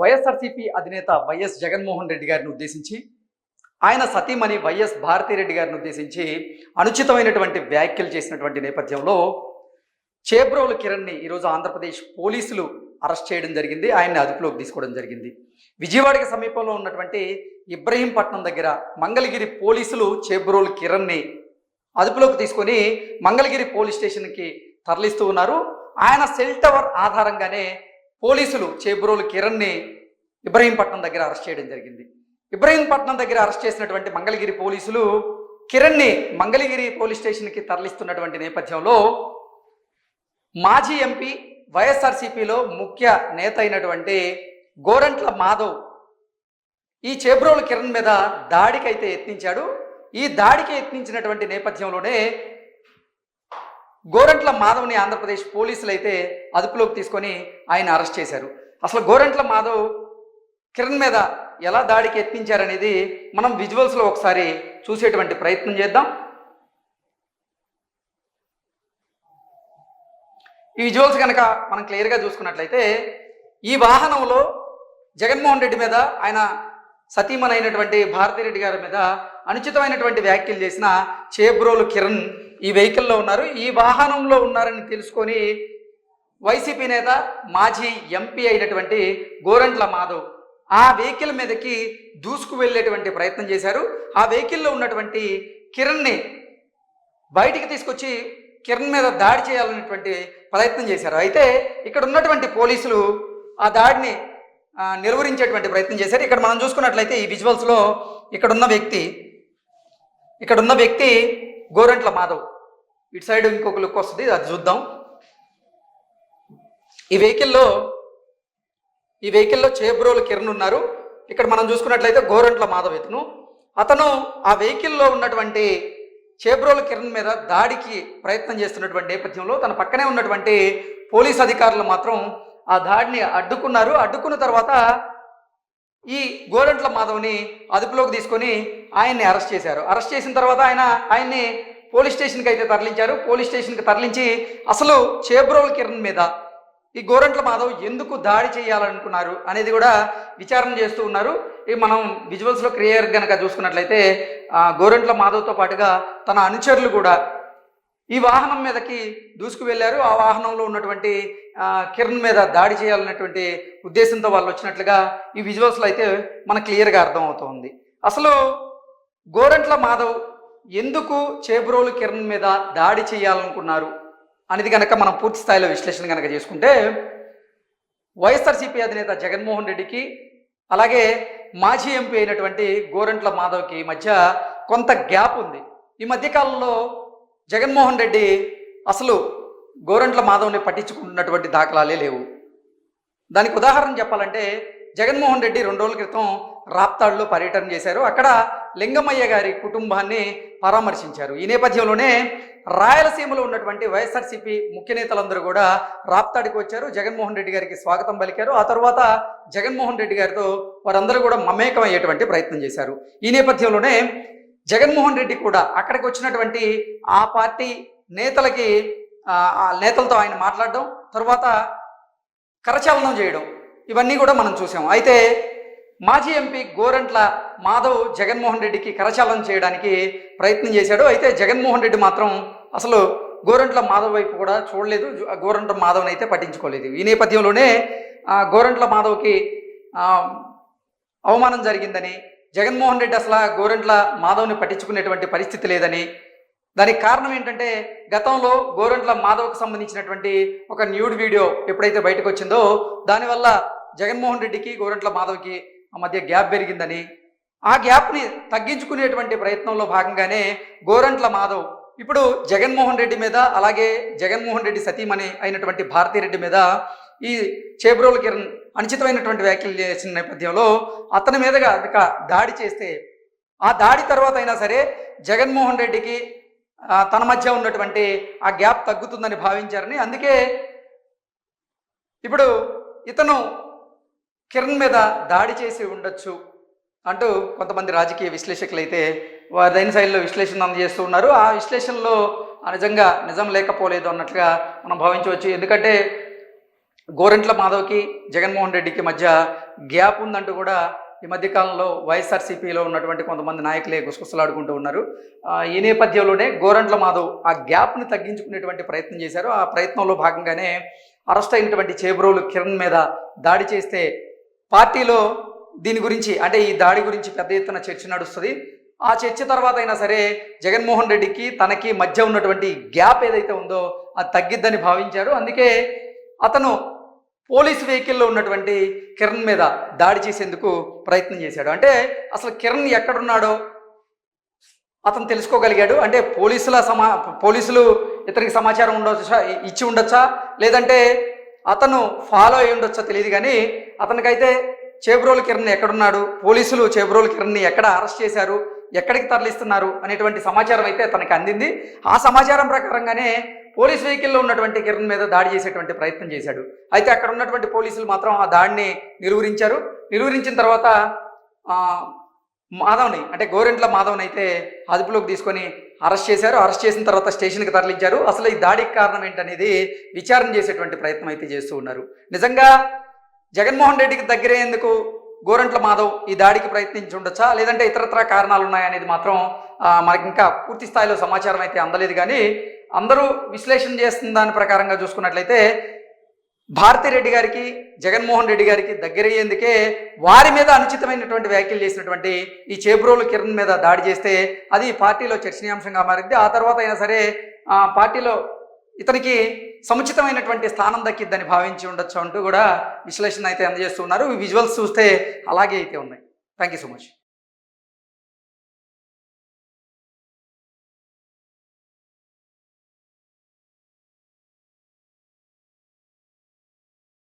వైఎస్ఆర్సీపీ అధినేత వైఎస్ జగన్మోహన్ రెడ్డి గారిని ఉద్దేశించి ఆయన సతీమణి వైఎస్ భారతిరెడ్డి గారిని ఉద్దేశించి అనుచితమైనటువంటి వ్యాఖ్యలు చేసినటువంటి నేపథ్యంలో చేబ్రోలు కిరణ్ని ఈరోజు ఆంధ్రప్రదేశ్ పోలీసులు అరెస్ట్ చేయడం జరిగింది. ఆయన్ని అదుపులోకి తీసుకోవడం జరిగింది. విజయవాడకి సమీపంలో ఉన్నటువంటి ఇబ్రహీంపట్నం దగ్గర మంగళగిరి పోలీసులు చేబ్రోలు కిరణ్ని అదుపులోకి తీసుకొని మంగళగిరి పోలీస్ స్టేషన్కి తరలిస్తూ ఉన్నారు. ఆయన సెల్ టవర్ ఆధారంగానే పోలీసులు చేబ్రోలు కిరణ్ని ఇబ్రహీంపట్నం దగ్గర అరెస్ట్ చేయడం జరిగింది. ఇబ్రహీంపట్నం దగ్గర అరెస్ట్ చేసినటువంటి మంగళగిరి పోలీసులు కిరణ్ని మంగళగిరి పోలీస్ స్టేషన్కి తరలిస్తున్నటువంటి నేపథ్యంలో మాజీ ఎంపీ వైఎస్ఆర్సీపీలో ముఖ్య నేత అయినటువంటి గోరంట్ల మాధవ్ ఈ చేబ్రోలు కిరణ్ మీద దాడికైతే యత్నించాడు. ఈ దాడికి యత్నించినటువంటి నేపథ్యంలోనే గోరంట్ల మాధవ్ని ఆంధ్రప్రదేశ్ పోలీసులు అయితే అదుపులోకి తీసుకొని ఆయన అరెస్ట్ చేశారు. అసలు గోరంట్ల మాధవ్ కిరణ్ మీద ఎలా దాడికి యత్నించారనేది మనం విజువల్స్లో ఒకసారి చూసేటువంటి ప్రయత్నం చేద్దాం. ఈ విజువల్స్ కనుక మనం క్లియర్గా చూసుకున్నట్లయితే ఈ వాహనంలో జగన్మోహన్ రెడ్డి మీద ఆయన సతీమణి అయినటువంటి భారతిరెడ్డి గారి మీద అనుచితమైనటువంటి వ్యాఖ్యలు చేసిన చేబ్రోలు కిరణ్ ఈ వెహికల్లో ఉన్నారు. ఈ వాహనంలో ఉన్నారని తెలుసుకొని వైసీపీ నేత మాజీ ఎంపీ అయినటువంటి గోరంట్ల మాధవ్ ఆ వెహికల్ మీదకి దూసుకు వెళ్ళేటువంటి ప్రయత్నం చేశారు. ఆ వెహికల్లో ఉన్నటువంటి కిరణ్ని బయటికి తీసుకొచ్చి కిరణ్ మీద దాడి చేయాలనేటువంటి ప్రయత్నం చేశారు. అయితే ఇక్కడ ఉన్నటువంటి పోలీసులు ఆ దాడిని నిర్వహించేటువంటి ప్రయత్నం చేశారు. ఇక్కడ మనం చూసుకున్నట్లయితే ఈ విజువల్స్లో ఇక్కడ ఉన్న వ్యక్తి ఇక్కడ ఉన్న వ్యక్తి గోరంట్ల మాధవ్. ఇటు సైడ్ ఇంకొక లుక్ వస్తుంది అది చూద్దాం. ఈ వెహికల్లో ఈ వెహికల్లో చేబ్రోలు కిరణ్ ఉన్నారు. ఇక్కడ మనం చూసుకున్నట్లయితే గోరంట్ల మాధవ్ ఇతను. అతను ఆ వెహికల్లో ఉన్నటువంటి చేబ్రోల కిరణ్ మీద దాడికి ప్రయత్నం చేస్తున్నటువంటి నేపథ్యంలో తన పక్కనే ఉన్నటువంటి పోలీస్ అధికారులు మాత్రం ఆ దాడిని అడ్డుకున్నారు. అడ్డుకున్న తర్వాత ఈ గోరంట్ల మాధవ్ని అదుపులోకి తీసుకొని ఆయన్ని అరెస్ట్ చేశారు. అరెస్ట్ చేసిన తర్వాత ఆయన ఆయన్ని పోలీస్ స్టేషన్కి అయితే తరలించారు. పోలీస్ స్టేషన్కి తరలించి అసలు చేబ్రోల్ కిరణ్ మీద ఈ గోరంట్ల మాధవ్ ఎందుకు దాడి చేయాలనుకున్నారు అనేది కూడా విచారణ చేస్తూ ఉన్నారు. ఇక మనం విజువల్స్లో క్లియర్ కనుక చూసుకున్నట్లయితే గోరంట్ల మాధవ్తో పాటుగా తన అనుచరులు కూడా ఈ వాహనం మీదకి దూసుకు వెళ్ళారు. ఆ వాహనంలో ఉన్నటువంటి కిరణ్ మీద దాడి చేయాలన్నటువంటి ఉద్దేశంతో వాళ్ళు వచ్చినట్లుగా ఈ విజువల్స్లో అయితే మనకు క్లియర్గా అర్థమవుతోంది. అసలు గోరంట్ల మాధవ్ ఎందుకు చేబ్రోలు కిరణ్ మీద దాడి చేయాలనుకున్నారు అనేది కనుక మనం పూర్తి స్థాయిలో విశ్లేషణ కనుక చేసుకుంటే వైఎస్ఆర్సీపీ అధినేత జగన్మోహన్ రెడ్డికి అలాగే మాజీ ఎంపీ అయినటువంటి గోరంట్ల మాధవ్కి మధ్య కొంత గ్యాప్ ఉంది. ఈ మధ్యకాలంలో జగన్మోహన్ రెడ్డి అసలు గోరంట్ల మాధవ్ని పట్టించుకుంటున్నటువంటి దాఖలాలే లేవు. దానికి ఉదాహరణ చెప్పాలంటే జగన్మోహన్ రెడ్డి రెండు రోజుల క్రితం రాప్తాడులో పర్యటన చేశారు. అక్కడ లింగమయ్య గారి కుటుంబాన్ని పరామర్శించారు. ఈ నేపథ్యంలోనే రాయలసీమలో ఉన్నటువంటి వైఎస్ఆర్సీపీ ముఖ్య నేతలందరూ కూడా రాప్తాడికి వచ్చారు. జగన్మోహన్ రెడ్డి గారికి స్వాగతం పలికారు. ఆ తర్వాత జగన్మోహన్ రెడ్డి గారితో వారందరూ కూడా మమేకం అయ్యేటువంటి ప్రయత్నం చేశారు. ఈ నేపథ్యంలోనే జగన్మోహన్ రెడ్డి కూడా అక్కడికి వచ్చినటువంటి ఆ పార్టీ నేతలకి ఆ, నేతలతో ఆయన మాట్లాడడం తర్వాత కరచాలనం చేయడం ఇవన్నీ కూడా మనం చూసాం. అయితే మాజీ ఎంపీ గోరంట్ల మాధవ్ జగన్మోహన్ రెడ్డికి కరచాలనం చేయడానికి ప్రయత్నం చేశాడు. అయితే జగన్మోహన్ రెడ్డి మాత్రం అసలు గోరంట్ల మాధవ్ వైపు కూడా చూడలేదు. గోరంట్ల మాధవ్ని అయితే పట్టించుకోలేదు. ఈ నేపథ్యంలోనే గోరంట్ల మాధవ్కి అవమానం జరిగిందని జగన్మోహన్ రెడ్డి అసలు గోరంట్ల మాధవ్ని పట్టించుకునేటువంటి పరిస్థితి లేదని. దానికి కారణం ఏంటంటే గతంలో గోరంట్ల మాధవ్కు సంబంధించినటువంటి ఒక న్యూడ్ వీడియో ఎప్పుడైతే బయటకు వచ్చిందో దానివల్ల జగన్మోహన్ రెడ్డికి గోరంట్ల మాధవ్కి ఆ మధ్య గ్యాప్ పెరిగిందని. ఆ గ్యాప్ని తగ్గించుకునేటువంటి ప్రయత్నంలో భాగంగానే గోరంట్ల మాధవ్ ఇప్పుడు జగన్మోహన్ రెడ్డి మీద అలాగే జగన్మోహన్ రెడ్డి సతీమణి అయినటువంటి భారతీరెడ్డి మీద ఈ చేబ్రోల్ కిరణ్ అనుచితమైనటువంటి వ్యాఖ్యలు చేసిన నేపథ్యంలో అతని మీదగా ఇక దాడి చేస్తే ఆ దాడి తర్వాత అయినా సరే జగన్మోహన్ రెడ్డికి తన మధ్య ఉన్నటువంటి ఆ గ్యాప్ తగ్గుతుందని భావించారని అందుకే ఇప్పుడు ఇతను కిరణ్ మీద దాడి చేసి ఉండొచ్చు అంటూ కొంతమంది రాజకీయ విశ్లేషకులు అయితే వారి శైలిలో విశ్లేషణ అందజేస్తూ ఉన్నారు. ఆ విశ్లేషణలో నిజంగా నిజం లేకపోలేదు అన్నట్లుగా మనం భావించవచ్చు. ఎందుకంటే గోరంట్ల మాధవ్కి జగన్మోహన్ రెడ్డికి మధ్య గ్యాప్ ఉందంటూ కూడా ఈ మధ్యకాలంలో వైఎస్ఆర్సీపీలో ఉన్నటువంటి కొంతమంది నాయకులే గుసగుసలాడుకుంటూ ఉన్నారు. ఈ నేపథ్యంలోనే గోరంట్ల మాధవ్ ఆ గ్యాప్ని తగ్గించుకునేటువంటి ప్రయత్నం చేశారు. ఆ ప్రయత్నంలో భాగంగానే అరెస్ట్ అయినటువంటి చేబ్రోలు కిరణ్ మీద దాడి చేస్తే పార్టీలో దీని గురించి అంటే ఈ దాడి గురించి పెద్ద ఎత్తున చర్చ నడుస్తుంది. ఆ చర్చ తర్వాత అయినా సరే జగన్మోహన్ రెడ్డికి తనకి మధ్య ఉన్నటువంటి గ్యాప్ ఏదైతే ఉందో అది తగ్గిద్దని భావించారు. అందుకే అతను పోలీస్ వెహికల్లో ఉన్నటువంటి కిరణ్ మీద దాడి చేసేందుకు ప్రయత్నం చేశాడు. అంటే అసలు కిరణ్ ఎక్కడున్నాడో అతను తెలుసుకోగలిగాడు. అంటే పోలీసుల సమా పోలీసులు ఇతనికి సమాచారం ఉండొచ్చా ఇచ్చి ఉండొచ్చా లేదంటే అతను ఫాలో అయి ఉండొచ్చా తెలియదు కానీ అతనికైతే చేబ్రోలు కిరణ్ ఎక్కడున్నాడు పోలీసులు చేబ్రోలు కిరణ్ని ఎక్కడ అరెస్ట్ చేశారు ఎక్కడికి తరలిస్తున్నారు అనేటువంటి సమాచారం అయితే తనకి అందింది. ఆ సమాచారం ప్రకారంగానే పోలీస్ వెహికల్లో ఉన్నటువంటి కిరణ్ మీద దాడి చేసేటువంటి ప్రయత్నం చేశాడు. అయితే అక్కడ ఉన్నటువంటి పోలీసులు మాత్రం ఆ దాడిని నిలువరించారు నిలువరించిన తర్వాత మాధవ్ని అంటే గోరెంట్ల మాధవ్ని అయితే అదుపులోకి తీసుకొని అరెస్ట్ చేశారు. అరెస్ట్ చేసిన తర్వాత స్టేషన్కి తరలించారు. అసలు ఈ దాడికి కారణం ఏంటనేది విచారణ చేసేటువంటి ప్రయత్నం అయితే చేస్తూ ఉన్నారు. నిజంగా జగన్మోహన్ రెడ్డికి దగ్గరయ్యేందుకు గోరంట్ల మాధవ్ ఈ దాడికి ప్రయత్నించి ఉండొచ్చా? లేదంటే ఇతరత్ర కారణాలు ఉన్నాయనేది మాత్రం మనకి ఇంకా పూర్తి స్థాయిలో సమాచారం అయితే అందలేదు. కానీ అందరూ విశ్లేషణ చేస్తున్న దాని ప్రకారంగా చూసుకున్నట్లయితే భారతిరెడ్డి గారికి జగన్మోహన్ రెడ్డి గారికి దగ్గరయ్యేందుకే వారి మీద అనుచితమైనటువంటి వ్యాఖ్యలు చేసినటువంటి ఈ చేబ్రోలు కిరణ్ మీద దాడి చేస్తే అది పార్టీలో చర్చనీయాంశంగా మారింది. ఆ తర్వాత అయినా సరే పార్టీలో ఇతనికి సముచితమైనటువంటి స్థానం దక్కిద్దని భావించి ఉండొచ్చు అంటూ కూడా విశ్లేషణ అయితే అందజేస్తున్నారు విజువల్స్ చూస్తే అలాగే అయితే ఉన్నాయి. Thank you so much